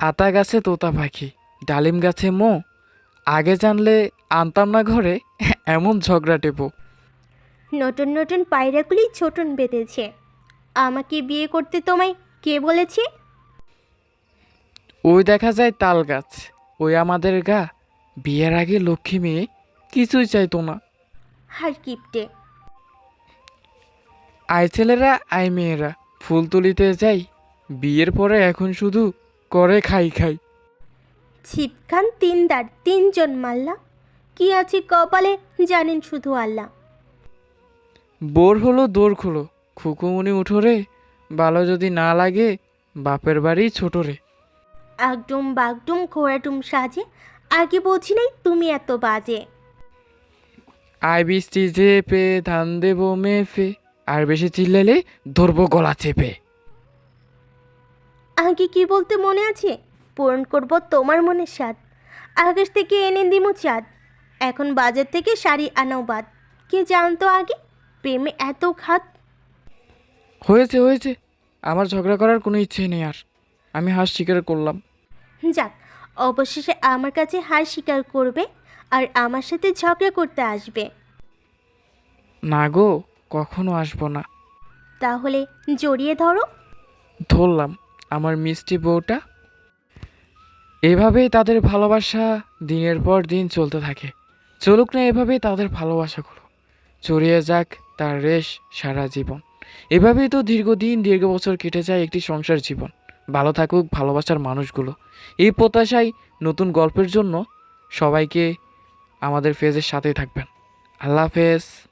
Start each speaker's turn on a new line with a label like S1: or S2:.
S1: আতা গাছে তোতা পাখি ডালিম গাছে মো। আগে জানলে আনতাম না ঘরে এমন ঝগড়া টেপো।
S2: নতুন নতুন পায়রাগুলি ছোটন বেঁধেছে। আমাকে বিয়ে করতে তোমায় কে বলেছে?
S1: ওই দেখা যায় তাল গাছ ওই আমাদের গা। বিয়ের আগে লক্ষ্মী মেয়ে কিছুই চাইতো না।
S2: হার কিপটে।
S1: আয় ছেলেরা আয় মেয়েরা ফুল তুলিতে যাই। বিয়ের পরে এখন শুধু করে খাই খাই।
S2: ছিপখান তিনদার তিনজন মাল্লা। কি আছে কপালে জানেন শুধু আল্লাহ।
S1: বোর হলো দোর খোলো। খুকুমুনি উঠো রে। ভালো যদি না লাগে বাপের বাড়ি ছোট রে।
S2: একদম বাগডুম খোয়াটুম সাজে আগে বুঝি নাই তুমি এত বাজে।
S1: আয় বৃষ্টি চেপে ধান দেবো মেফে আর বেশি চিল্লালে ধরবো গলা চেপে।
S2: আগে কি বলতে মনে আছে? পূরণ করব তোমার মনের স্বাদ। আকাশ থেকে এনে দিমু চাঁদ। এখন বাজার থেকে শাড়ি আনাও বাদ। কে জানতো আগে? প্রেমে এত খাত।
S1: হয়েছে হয়েছে। আমার ঝগড়া করার কোনো ইচ্ছে নেই আর। আমি হাস স্বীকার করলাম।
S2: যাক অবশেষে আমার কাছে হার স্বীকার করবে আর আমার সাথে ঝগড়া করতে আসবে।
S1: না গো কখনো আসব না।
S2: তাহলে জড়িয়ে ধরো।
S1: ধরলাম। আমার মিষ্টি বউটা। এভাবেই তাদের ভালোবাসা দিনের পর দিন চলতে থাকে। চলুক না, এভাবেই তাদের ভালোবাসাগুলো। চড়িয়ে যাক তার রেশ সারা জীবন। এভাবেই তো দীর্ঘদিন, দীর্ঘ বছর কেটে যায় একটি সংসার জীবন। ভালো থাকুক ভালোবাসার মানুষগুলো। এই প্রত্যাশায় নতুন গল্পের জন্য সবাইকে আমাদের ফেজের সাথেই থাকবেন। আল্লাহ হাফেজ।